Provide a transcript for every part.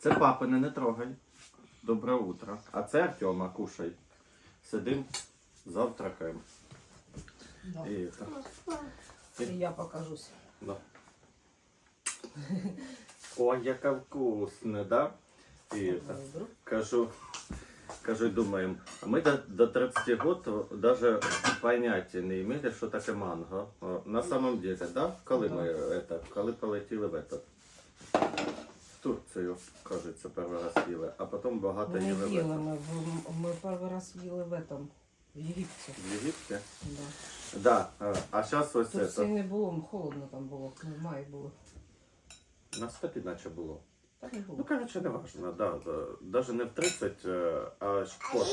Це папине, не трогай. Добре утро. А це Артема, кушай. Сидим, завтракаємо. Да. І це. І я покажусь. Да. Ой, яка вкусна, да? І це. Кажу, кажу, думаємо, а ми до, до 30 років даже поняття не имели, що таке манго. На самом деле, да? Коли Да. ми это, коли полетіли в этот, в Турцію, кажеться, перший раз їли, а потім багато Ми їли не в, їли, этом, ми, в- ми перший раз їли в этом, в Єгипті. в Єгипті. Да. Да, а- а зараз ось Тут все це. не було, холодно там було, ну, в маї було. На стопі наче було. Так не Ну, було. короче, не важно, да, да. Даже не в 30, е, а позже.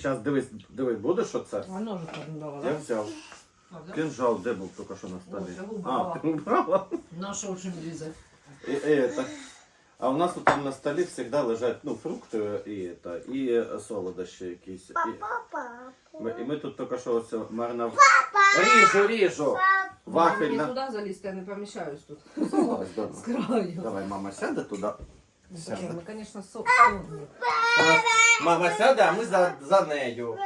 Зараз дивись, дивись, будеш оце? А ножик там дала, Я да? взяв. Правда? Кинжал, де був тільки що на столі? Ось, я а, убрала. ти убрала? Наша очень різать. І, і, это. А у нас тут там на столі завжди лежать ну, фрукти і, это, і солодощі якісь. І, ми, і ми тут тільки що оце марнав... Ріжу, ріжу! Мені Вафельна. туди залізти, я не поміщаюсь тут. Залазь, давай. З краю. Давай, мама сяде туди. Сяде. Ми, звісно, сок повні. Мама сяде, а ми за, за нею.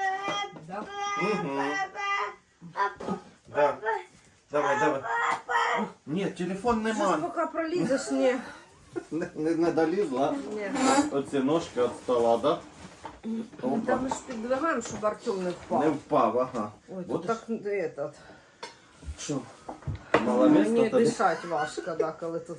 Да? Угу. Да. Давай, давай. Ні, телефон Щось нема. поки пролізеш, ні. Не, не, не долізла. Ні. Оці ножки від стола, да? Опа. Та ми ж піддвигаємо, щоб Артем не впав. Не впав, ага. Ой, тут так этот. Що? Мало Мені тобі. дишати важко, да, коли тут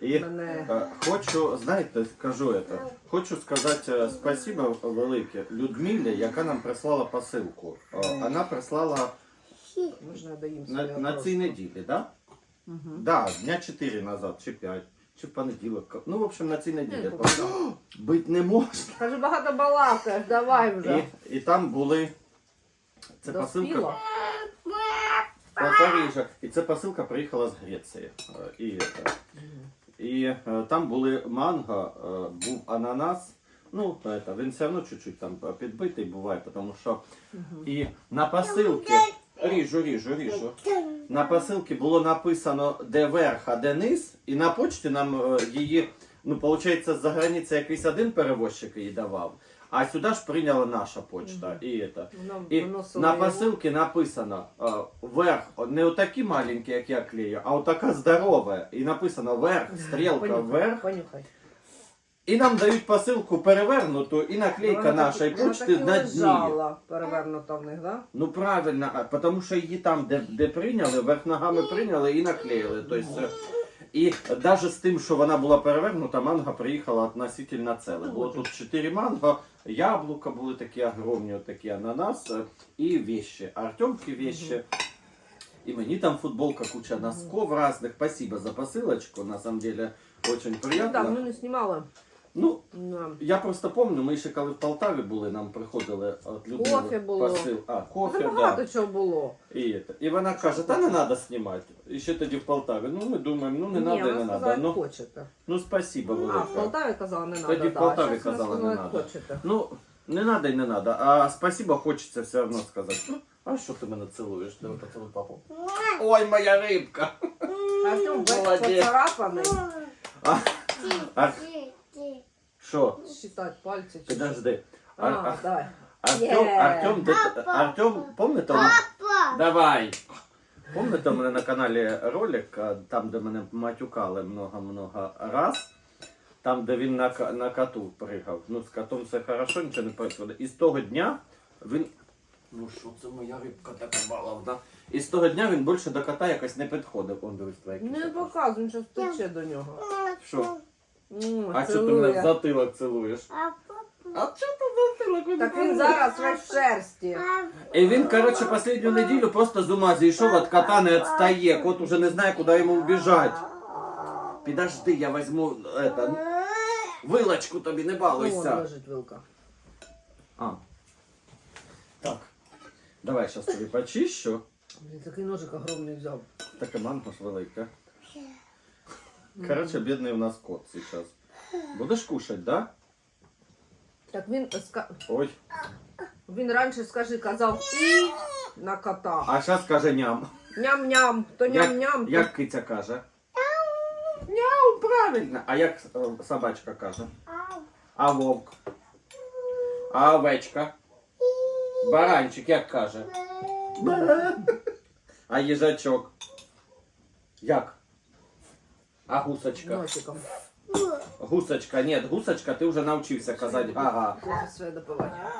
І мене. е, хочу, знаєте, скажу это. Хочу сказати е, спасибо велике Людмилі, яка нам прислала посилку. Е, Вона прислала Можна доїм на, собі на цій неділі, да? Угу. Да, дня 4 назад, чи 5, чи понеділок. Ну, в общем, на цій неділі. Не. Бить не можна. Каже, багато балакаєш, давай вже. І, і там були. Це посилка. Парижа. І ця посилка приїхала з Греції. Е, І, е, і е, там були манго, е, був ананас. Ну, это, він все одно чуть-чуть там підбитий буває, тому що і на посилці, ріжу, ріжу, ріжу. На посилці було написано де верх, а де низ, і на почті нам е, її, ну, виходить, з-за границі якийсь один перевозчик її давав, а сюди ж прийняла наша почта. І, это. Воно І на посилці написано е, верх, не отакі маленькі, як я клею, а отака здорова. І написано верх, стрілка Понюхай, вверх. Понюхай. І нам дають посилку перевернуту, і наклейка Вона нашої так- вона почти так і на дні. лежала перевернута в них, да? Ну правильно, а, тому що її там, де, де прийняли, верх ногами прийняли і наклеїли. Тобто, е, і навіть з тим, що вона була перевернута, манго приїхала относительно целе. Було тут 4 манго, яблука були такі огромні, такі ананас е, і вещи. Артемки вещи. І мені там футболка, куча носков разных. Спасибо за посилочку, на самом деле очень Ну приятно. так, ми не знімали. Ну, Да. я просто пам'ятаю, ми ще коли в Полтаві були, нам приходили от Людмили Кофе було. посил. А, кофе, Там да. багато чого було. І, це. і вона каже, та не треба знімати. І ще тоді в Полтаві. Ну ми думаємо, ну не треба не треба. Ну, хочете. ну спасибо А, в велике. Полтаві казала, не Тоді в Полтаві а казала, не хочете. Ну, не треба і не треба. А спасибо хочеться все одно сказати. Ну, а що ти мене цілуєш? Давай поцілуй папу. Ой, моя рибка! Артем весь Молодець. поцарапаний. А, а, що? Считать пальці. чи Підожди. що. Ар- А, Ар- давай. Артем, Є. Артем, де, Артем, помните? Давай. Помните, у мене на каналі ролик, а, там, де мене матюкали много-много раз, там, де він на, на коту пригав. Ну, з котом все хорошо, нічого не происходит. І з того дня він. Ну що це моя рибка така баловна. І з того дня він більше до кота якось не підходив. Он дивись твоя Не кіця. показуй, що втече до нього. Що? М, А що ти мене в цілує. затилок цілуєш? А що ти в затилок? Так він зараз весь в шерсті. І він, коротше, останню неділю просто з ума зійшов від кота не відстає. Кот уже не знає, куди йому вбіжати. Підожди, я візьму это, вилочку тобі, не балуйся. лежить вилка. А. Так. Давай зараз тобі почищу. Блін, такий ножик огромний взяв. Таке манго ж велике. Коротше, бідний у нас кот зараз. Будеш кушати, да? Так він ска- Ой. він раніше, скажи, казав і на кота. А зараз каже ням. Ням-ням, то Як, ням-ням, то як киця каже? Правильно. А як е, собачка каже? А вовк? А овечка? Баранчик як каже? Бе. А їжачок? Як? А гусочка? Носиком. Гусочка, ні, гусочка, ти вже навчився казати ага. Кофе своє допивання.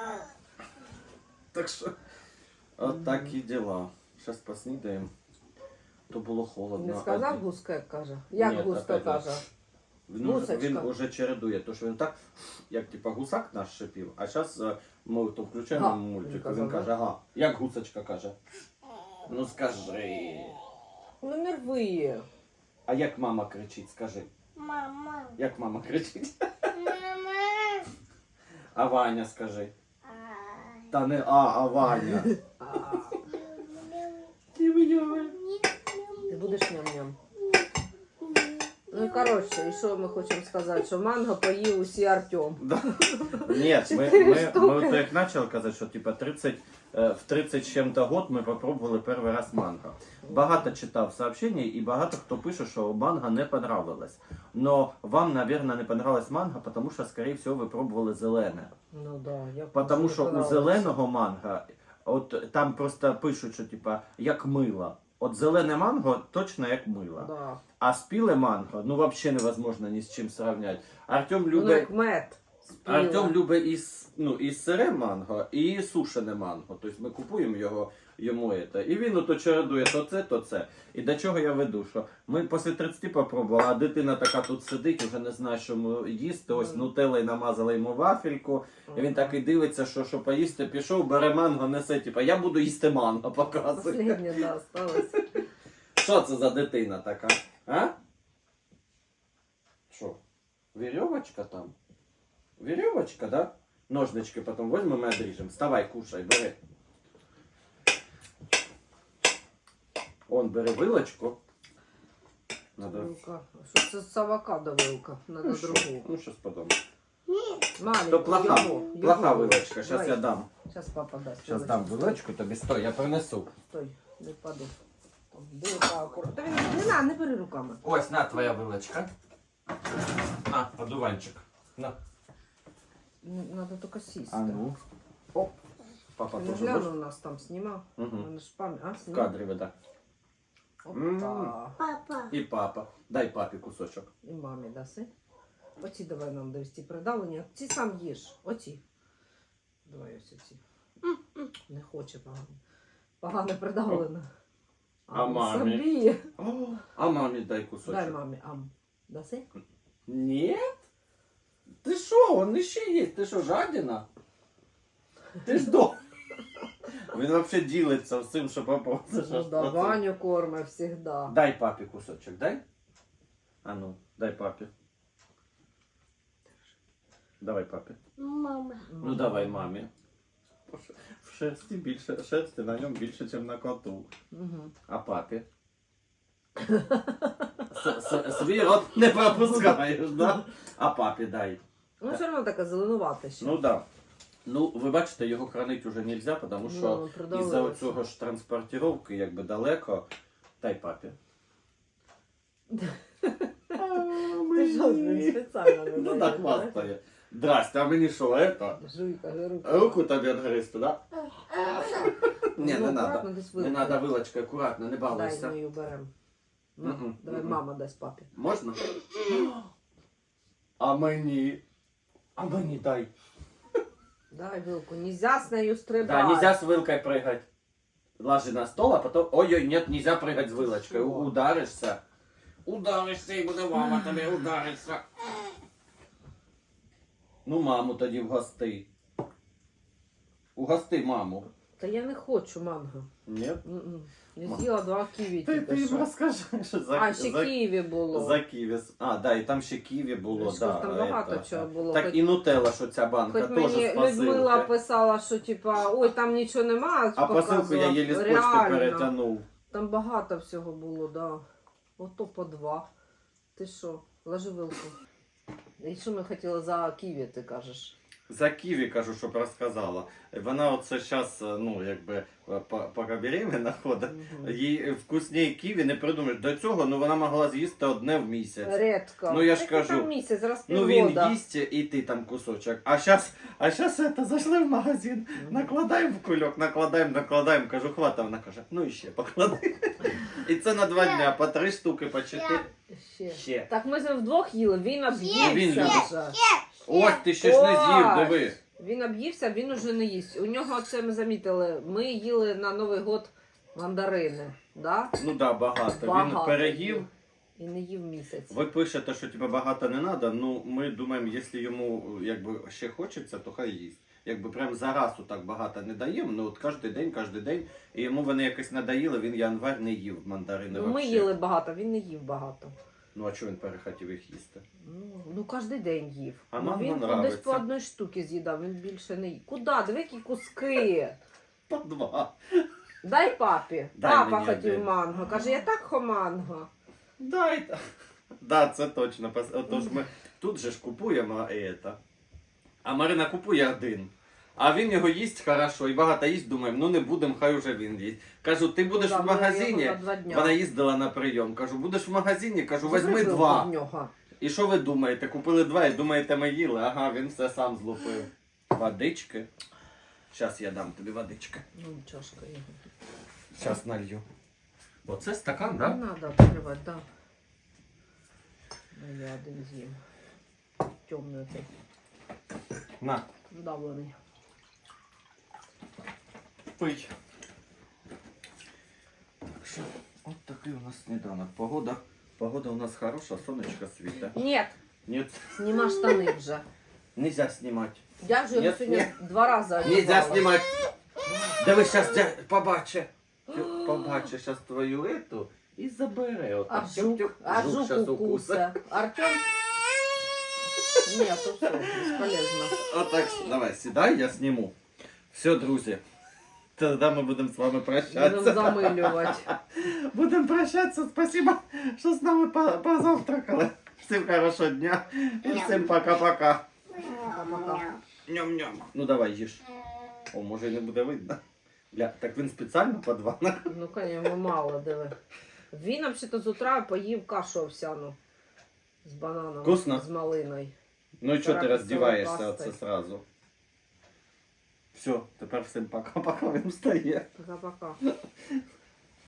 Так що, от такі діла. Щас поснідаємо. То було холодно. Не сказав гуска, як каже. Як Ні, густо опять каже. Він, уже- Гусочка. він уже чередує, то що він так, як типа гусак наш шипів, а зараз ми то включаємо Га, мультик, він він, казав, каже, ага, як гусочка каже. Ну скажи. Ну нервує. А як мама кричить, скажи. Мама. Як мама кричить? Мама. А Ваня скажи. Та не а, а Ваня. А, Ті-ой-ой. Ти будеш ням-ням. Ну і коротше, і що ми хочемо сказати, що манго поїв усі Артем. Да. Нет, мы, Четыре мы, штуки. мы вот як начал казати, що типа 30, е, в 30 з чим-то год ми попробували перший раз манго. Багато читав сообщення і багато хто пише, що манго не понравилось. Но вам, наверное, не понравилось манго, потому що, скорее всего, ви пробували зелене. Ну да, як Потому що у зеленого манго, от там просто пишуть, що типа як мило. От зелене манго точно як мило. Да. А спіле манго, ну взагалі невозможно ні з чим сравнять. Артем Воно любить. як мед. Спіла. Артем любить і, с- ну, і сире манго, і сушене манго. Тобто ми купуємо його йому це. І він ото чередує то це, то це. І до чого я веду? Що ми після 30 попробували, а дитина така тут сидить, вже не знає, що їсти. Ось нутеллою намазали йому вафельку. І він так і дивиться, що, що поїсти, пішов, бере манго, несе, типа, я буду їсти манго, показує. Последнє, да, осталось. Що це за дитина така? А? Що? Вірьовочка там? Вірьовочка, да? Ножнички потім візьмемо і одріжемо. Вставай, кушай, бери. Он бери вилочку. Надо... Вилка. Що це з авокадо вилка? Надо Ну, що? другу. ну щось потім. Маленьку, То плоха, його, плоха його. вилочка. Зараз Давай. я дам. Щас папа дасть. Зараз дам вилочку тобі. Стой, я принесу. Стой, не впади. Там, Вилка акуратно. Та він не на, не бери руками. Ось, на твоя вилочка. На, одуванчик. На. Надо тільки сісти. А ну. Оп. Папа Ти не теж у нас там знімав. Угу. Мене ж пам'ять. А, В знімав? кадрі веде. Опа. Папа. І папа. Дай папі кусочок. І мамі даси. Оці давай нам довести придавлення. Ці сам їж. Оці. Давай ось оці. Не хоче погано. Погано придавлено. А мамі? Собі. А мамі дай кусочок. Дай мамі, ам. Даси? Ні? Ти що, он ще є? Ти що, жадіна? Ти ж до. Він взагалі ділиться всім, що попросиш. Ну, да, Ваню корме всегда. Дай папі кусочок, дай. А ну, дай папі. Давай папі. Мама. Ну давай мамі. В шерсті більше, шерсті на ньому більше, ніж на коту. Угу. А папі? Свій рот не пропускаєш, да? А папі дай. Ну, все одно таке зеленувате ще. Ну да. Ну, ви бачите, його хранити вже не можна, тому що ну, із-за оцього ж транспортировки, якби далеко. Дай папі. Ти що, він спеціально не Ну так хвастає. Здрасте, а мені що, это? Жуй, руку. Руку тобі відгризти, да? Ні, Ну, не надо. Не надо вилочкою, акуратно, не Дай ми її беремо. На, Мгм, Давай мгм. мама дасть папі. Можна? А мені? А мені дай. Дай вилку. Нельзя з нею стрибати. Да, нельзя с вилкой прыгать. Ложи на стол, а потом... Ой-ой, нет, нельзя прыгать с вилочкой. Чего? У- Ударишься. Ударишься, і буде мама тобі удариться. Ну, маму тоді вгости. Угости маму. Та я не хочу манго. Ні? М-м. Я з'їла два ківі Ти, тільки ти їм що. розкажи, що за, А, ще за, ківі було. за ківі. А, да, і там ще ківі було, Ж да. там багато это, чого було. Так Хоч- і нутелла, що ця банка, Хоч теж мені. Людмила писала, що типа, ой, там нічого немає. А посилку я показувала. єлі з почти Реально. перетягнув. Там багато всього було, да. Ото по два. Ти що, ложи вилку. І що ми хотіли за ківі, ти кажеш? За Ківі кажу, щоб розказала. Вона оце зараз, ну, якби, по- поки беременна ходить. Їй вкусні ківі не придумаєш. До цього ну вона могла з'їсти одне в місяць. Редко. Ну, я ж кажу, Там місяць, зараз Ну він їсть і ти там кусочок. А зараз, а щас это, зайшли в магазин, накладаємо в кульок, накладаємо, накладаємо. Кажу, хвата, вона каже, ну і ще поклади. І це на два дня, по три штуки, по чотири. Ще. Ще. Так ми з вдвох їли, він Він об'ївся любить. Ось ти ще ж не з'їв, диви. Він об'ївся, він уже не їсть. У нього це ми замітили. Ми їли на Новий год мандарини. Да? Ну да, багато. Багато Він переїв. І не їв місяць. Ви пишете, що тебе багато не треба. Ну ми думаємо, якщо йому якби ще хочеться, то хай їсть. Якби прям зараз так багато не даємо, ну от кожен день, кожен день, і йому вони якось надоїли, він январь не їв мандарини. Ну, ми вообще. їли багато, він не їв багато. Ну а чого він перехотів їх їсти? Ну, ну кожен день їв. А ну, нам він десь по одній штуці з'їдав, він більше не їв. Куди? Диви, які куски. По два. Дай папі. Дай Папа мені хотів один. манго. Каже, я так хо манго. Дайте. Да, це точно. Пос- Отож ми тут же ж купуємо это. А Марина купує один. А він його їсть хорошо і багато їсть, думаємо, ну не будемо, хай уже він їсть. Кажу, ти будеш Ну, в да, ми магазині. Вона їздила на прийом. Кажу, будеш в магазині, кажу, візьми два. І що ви думаєте? Купили два і думаєте, ми їли? Ага, він все сам злупив. Водички. Зараз я дам тобі водички. Ну, чашка його. Зараз налью. Оце стакан, Не треба відкривати, так. Ну, я один з'їм. Темний На, вдавлений. пий. Так що, от такий у нас сніданок. Погода, погода у нас хороша, сонечко світе. Ні, Нет, зніма штани вже. нельзя знімати. Я вже його Ні, сьогодні ні. два рази Нельзя одягала. знімати. Диви, зараз дя... побачить. Побачить зараз твою ету і забере. От А так. жук, Тюк-тюк. а Жук жук щас укуса. Артем? Ні, то все, безполезно. Отак, давай, сідай, я зніму. Все, друзі. Тоді ми будемо з вами Будемо прощатися. замилювати. Будемо прощатися. Спасибо, що з нами по- позавтракали. Всім хорошого дня і всім пока-пока. Ням-ням. Ну давай, їж. О, може і не буде видно. Бля, так він спеціально по два. Ну, конечно, мало диви. Він взагалі з утра поїв кашу овсяну з бананом, Вкусно? з малиною. Ну і чого ти роздіваєшся оце сразу? Все, тепер всім пока-пока він встає. Пока-пока.